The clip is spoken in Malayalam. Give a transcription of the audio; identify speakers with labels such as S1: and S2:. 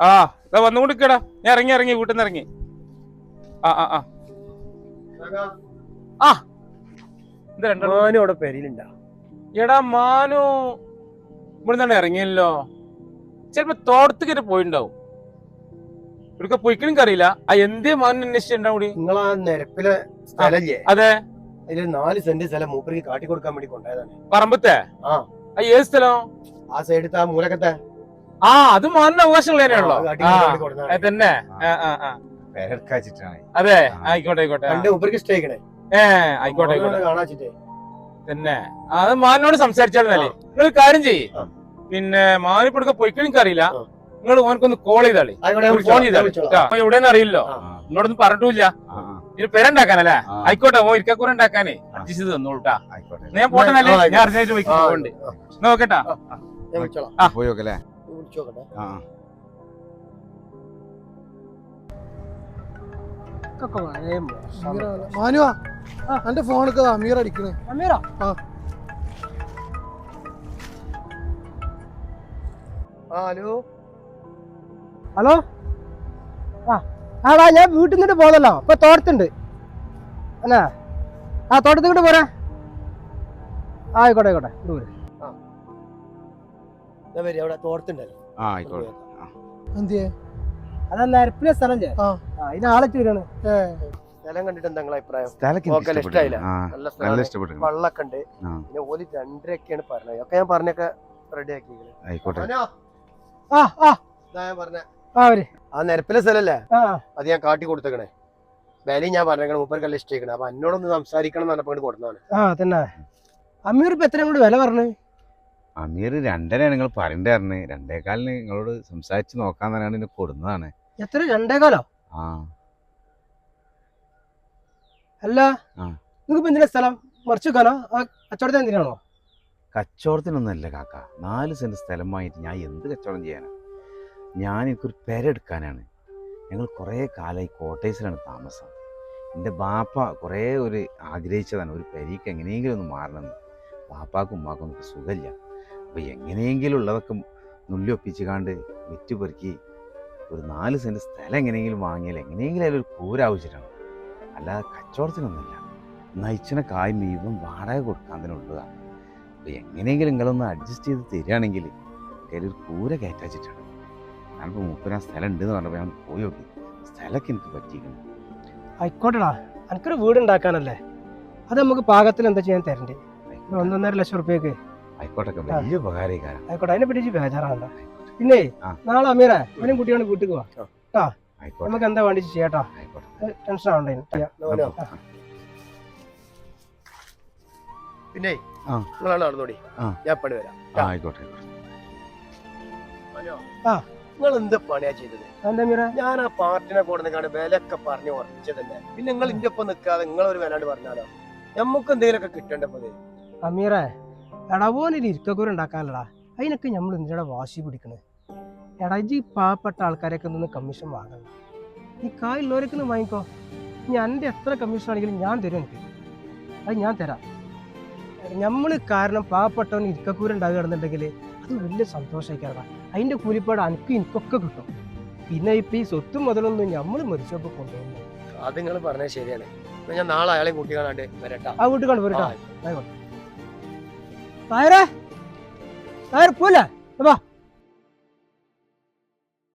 S1: ആ ഇതാ വന്നുകൊണ്ടിരിക്കടാ ഞാൻ ഇറങ്ങി ഇറങ്ങി വീട്ടിൽ നിന്ന് ഇറങ്ങി. ആ ആ ആ. ആ. ഇത് രണ്ടെണ്ണം.
S2: മാനും അവിടെ പെരയിലുണ്ടാ.
S1: എടാ മാനു. ഇവിടെ നിന്നാണ് ഇറങ്ങിയല്ലോ. ചിലപ്പോ തോട്ടത്തേക്ക് പോയിണ്ടാവും. ഇവിടൊക്കെ പോയിക്കണെങ്കിൽ അറിയില്ല ആ എന്തേ മാനു അന്വേഷിച്ചിട്ടുണ്ടാവും കൂടി?
S2: നിങ്ങളാ നിരപ്പിലെ സ്ഥലല്ലേ?
S1: അതെ.
S2: അതിൽ നാല് സെന്റ് സ്ഥലം മൂപ്പർക്ക് കാട്ടി കൊടുക്കാൻ വേണ്ടി കൊണ്ടായതാണ്
S1: പറമ്പത്തെ?
S2: ആ.
S1: ആ ഏത് സ്ഥലം?
S2: ആ സൈഡത്തെ ആ മൂലക്കത്തെ?
S1: ആ അത് മോഹന്റെ അവകാശങ്ങൾ തന്നെയാണല്ലോ തന്നെ. അതെ. ആയിക്കോട്ടെ ആയിക്കോട്ടെ. ഏ ആയിക്കോട്ടെ ആയിക്കോട്ടെ.
S2: കാണാച്ചിട്ടേ.
S1: തന്നെ. അത് സംസാരിച്ചാലും സംസാരിച്ചാലേ നിങ്ങൾ കാര്യം ചെയ്യ്. പിന്നെ മാനിപ്പൊടുക്ക പൊയ്ക്കണിക്ക് അറിയില്ല നിങ്ങൾ ഓനക്കൊന്ന് കോൾ ചെയ്താളി. ഫോൺ ചെയ്താളി. എവിടെയെന്ന് അറിയില്ലോ നിങ്ങളോടൊന്നും പറഞ്ഞിട്ടില്ല. ഇനി പേരുണ്ടാക്കാനല്ലേ. ആയിക്കോട്ടെ ഓ ഇരിക്കൂര ഉണ്ടാക്കാനേ. അഡ്ജസ്റ്റ് ചെയ്ത്
S3: തന്നോട്ടാ
S1: ഞാൻ
S2: പോട്ടെ
S1: ഞാൻ അർജന്റായിട്ട് പോയി
S2: നോക്കട്ടാ
S1: പോകണ്ട്. നോക്കട്ടാ ആ.
S3: ആ.
S4: മാനുവാ എന്റെ ഫോണൊക്കെ അമീർ അടിക്കണേ.
S5: അമീറോ?
S4: ആ.
S2: ഹലോ?
S5: ഹലോ? ആ ആടാ ഞാൻ വീട്ടിൽ നിന്നിട്ട് പോന്നല്ലോ. ഇപ്പൊ തോട്ടത്തുണ്ട്. എന്നാ? ആ തോട്ടത്തിൽ കൂടെ പോരാ. ആയിക്കോട്ടെ ആയിക്കോട്ടെ. ഇവിടെ.
S2: ഞാൻ വരും അവിടെ തോർത്തുണ്ടല്ലോ
S3: ആ ആയിക്കോട്ടെ.
S4: എന്തിയെ
S5: അതാ നിരപ്പിലെ സ്ഥലം
S4: ആ.
S5: വരാണ്
S2: സ്ഥലം കണ്ടിട്ട് എന്താ അഭിപ്രായം. നല്ല
S3: നല്ല
S2: സ്ഥലമാണ്.
S3: ഇഷ്ടപ്പെട്ടു
S2: വള്ളൊക്കെ ഉണ്ട്
S3: ആ.
S2: പിന്നെ ഓൽ രണ്ടരയൊക്കെയാണ് പറഞ്ഞത്. ഒക്കെ ഞാൻ പറഞ്ഞൊക്കെ റെഡി
S3: ആയിക്കോട്ടെ.
S5: ആ ആ.
S2: ഞാൻ പറഞ്ഞ.
S5: ആ
S2: ആ നിരപ്പിലെ സ്ഥലല്ലേ? അത് ഞാൻ കാട്ടി കൊടുത്തേക്കണേ. വിലയും ഞാൻ പറഞ്ഞേക്കണേ. മൂപ്പർക്കല്ല ഇഷ്ടേക്കണേ അപ്പൊ എന്നോടൊന്ന് സംസാരിക്കണം എന്ന് പറഞ്ഞപ്പോൾ കൊടുത്തതാണ്.
S5: ആ തന്നെ അമീർ ഇപ്പൊ എത്രയും കൂടി വില പറഞ്ഞു?
S3: അമീർ രണ്ടര നിങ്ങൾ പറയണ്ടായിരുന്നു രണ്ടേകാലിന് നിങ്ങളോട് സംസാരിച്ച് നോക്കാൻ തന്നെയാണ് എന്നെ കൊടുന്നതാണ്.
S5: എത്ര? രണ്ടേകാലോ?
S3: ആ.
S5: അല്ല. നിങ്ങൾക്ക് എന്തിനാ സ്ഥലം? മറിച്ചു വെക്കാനോ? കച്ചവടത്തിന് എന്തിനാണോ?
S3: കച്ചവടത്തിനൊന്നല്ല കാക്ക. നാല് സെന്റ് സ്ഥലം വാങ്ങിയിട്ട് ഞാൻ എന്ത് കച്ചവടം ചെയ്യാനാ? ഞാൻ എനിക്കൊരു പെര എടുക്കാനാണ്. ഞങ്ങൾ കുറേ കാലമായി കോട്ടേഴ്സിലാണ് താമസം. എന്റെ ബാപ്പ കുറേ ഒരു ആഗ്രഹിച്ചതാണ് ഒരു പെരീക്ക് എങ്ങനെയെങ്കിലും ഒന്ന് മാറണമെന്ന്. ബാപ്പാക്കും ഉമ്മാക്കും ഒന്നും സുഖമില്ല. അപ്പോൾ എങ്ങനെയെങ്കിലും ഉള്ളതൊക്കെ നുല്ലൊപ്പിച്ച് കാണ്ട് വിറ്റ് പെറുക്കി ഒരു നാല് സെന്റ് സ്ഥലം എങ്ങനെയെങ്കിലും വാങ്ങിയാൽ എങ്ങനെയെങ്കിലും അതിലൊരു കൂര ആവശ്യമാണ് അല്ലാതെ കച്ചവടത്തിനൊന്നുമില്ല. നയിച്ചിനെ കായ് മീവും വാടക കൊടുക്കാൻ തന്നെ ഉള്ളതാണ് അപ്പോൾ എങ്ങനെയെങ്കിലും നിങ്ങളൊന്ന് അഡ്ജസ്റ്റ് ചെയ്ത് തരികയാണെങ്കിൽ കയ്യിലൊരു കൂര കയറ്റാച്ചിട്ടാണ് ഞാനിപ്പോൾ മൂപ്പന സ്ഥലം ഉണ്ടെന്ന് പറഞ്ഞപ്പോൾ ഞാൻ പോയി നോക്കി. സ്ഥലമൊക്കെ എനിക്ക് പറ്റിയിരിക്കുന്നു
S5: ആയിക്കോട്ടെടാ. എനിക്കൊരു വീട് ഉണ്ടാക്കാനല്ലേ? അത് നമുക്ക് പാകത്തിൽ എന്താ ചെയ്യാൻ തരണ്ടേ? ഒന്നൊന്നര ലക്ഷം റുപ്യക്ക്.
S3: ആയിക്കോട്ടെ വലിയ ഉപകാരക്കാരം
S5: ആയിക്കോട്ടെ അതിനെ പറ്റി ബേജാറാണ്ട പിന്നെ നാളെ അമീറ അവനും കുട്ടിയാണ് വീട്ടിൽ പോവാ
S3: ആയിക്കോട്ടെ.
S5: നമുക്ക് എന്താ വേണ്ടി ചെയ്യാട്ടോ. ടെൻഷൻ ആവണ്ടേ.
S2: പിന്നെ. നിങ്ങളാണ് നടന്നോടി. ഞാൻ പണി വരാം.
S3: ആ ആയിക്കോട്ടെ
S5: ആ.
S2: നിങ്ങൾ എന്ത് പണിയാ ചെയ്തത്? ഞാൻ ആ പാർട്ടിനെ കൊടുക്കാണ്ട് വിലയൊക്കെ പറഞ്ഞു ഉറപ്പിച്ചതല്ലേ? പിന്നെ നിങ്ങൾ ഇന്റെ ഒപ്പം നിൽക്കാതെ നിങ്ങൾ ഒരു വിലാണ്ട് പറഞ്ഞാലോ? നമുക്ക് എന്തെങ്കിലുമൊക്കെ കിട്ടേണ്ടപ്പോ
S5: അമീറ എടവോനൊരു ഇരിക്കക്കൂരം ഉണ്ടാക്കാനല്ലടാ അതിനൊക്കെ നമ്മൾ എന്തിനാ വാശി പിടിക്കണേ? എടാ ഇജ്ജ് ഈ പാവപ്പെട്ട ആൾക്കാരൊക്കെ നിന്ന് കമ്മീഷൻ വാങ്ങണം. ഈ കായുള്ളവരൊക്കെ ഒന്ന് വാങ്ങിക്കോ. ഞാൻ എന്റെ എത്ര കമ്മീഷൻ ആണെങ്കിലും ഞാൻ തരും എനിക്ക്. അത് ഞാൻ തരാം. നമ്മൾ കാരണം പാവപ്പെട്ടവൻ ഇരിക്കക്കൂര ഉണ്ടാകുകയാണെന്നുണ്ടെങ്കിൽ അത് വലിയ സന്തോഷമായിക്കാറാ അതിന്റെ കൂലിപ്പാട് അനക്കും എനിക്കൊക്കെ കിട്ടും. പിന്നെ ഇപ്പം ഈ സ്വത്തും മുതലൊന്നും നമ്മൾ മരിച്ചപ്പോൾ കൊണ്ടുപോകുന്നു
S2: അത് നിങ്ങൾ പറഞ്ഞത് ശരിയാണ്. ഞാൻ നാളെ അയാളെ കൂട്ടി കാണാണ്ട് വരട്ടാ.
S5: ആ വീട്ടിൽ കണ്ടു ತಾಯ್ರ ತಾಯ್ರ ಪೂಲ ಬಾ